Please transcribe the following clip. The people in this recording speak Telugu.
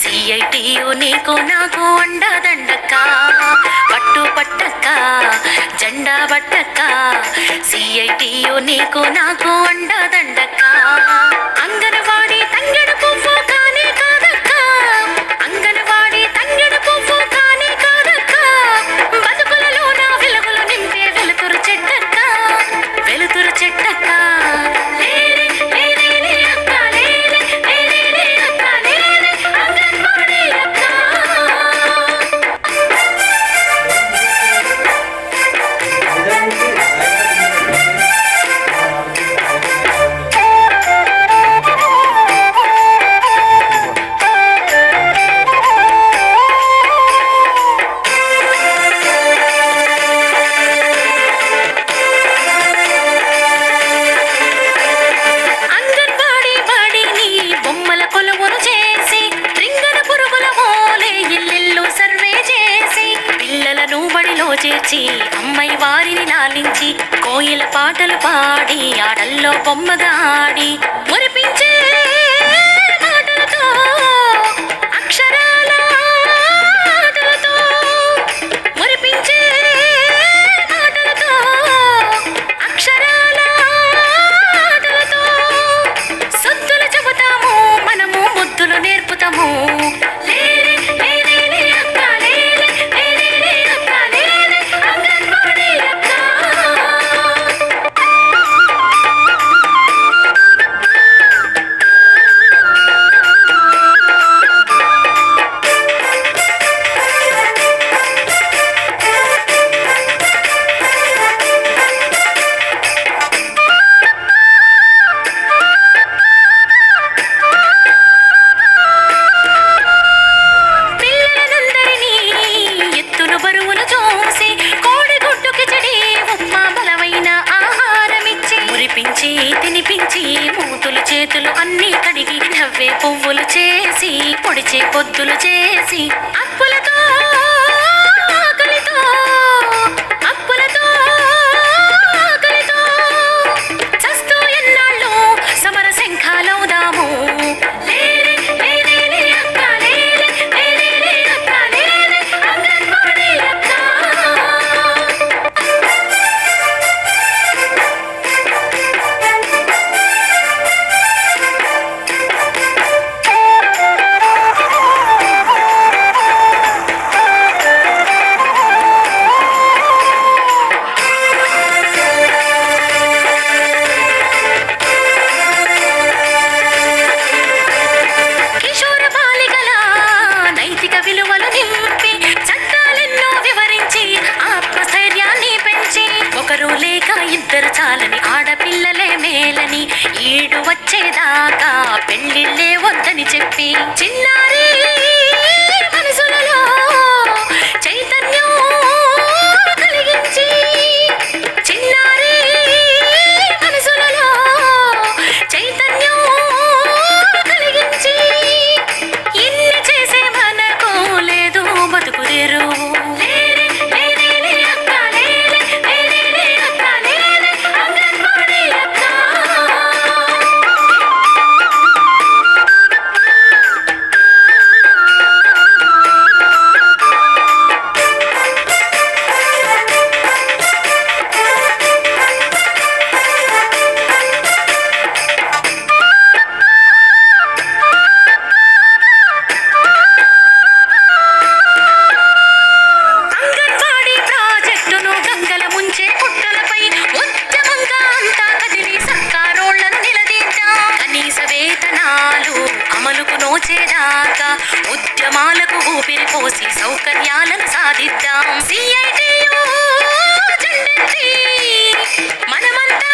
సిఐటియు నీకు నాకు అండదండక్క పట్టు పట్టక్క జెండా పట్టక్క. సిఐటియు నీకు నాకు అండదండక్క దాచి అమ్మాయి వారిని లాలించి కోయిల పాటలు పాడి ఆడల్లో బొమ్మగా ఆడి మురిపించే మాటలతో అక్షరాల మురిపించి మూతులు చేతులు అన్ని కడిగి నవ్వే పువ్వులు చేసి పొడిచే పొద్దులు చేసి అప్పుల పెళ్ళిళ్ళే వద్దని చెప్పి చిన్నారి ఆశయాలకు ఊపిరి పోసి సౌకర్యాలను సాధిద్దాం. మనమంతా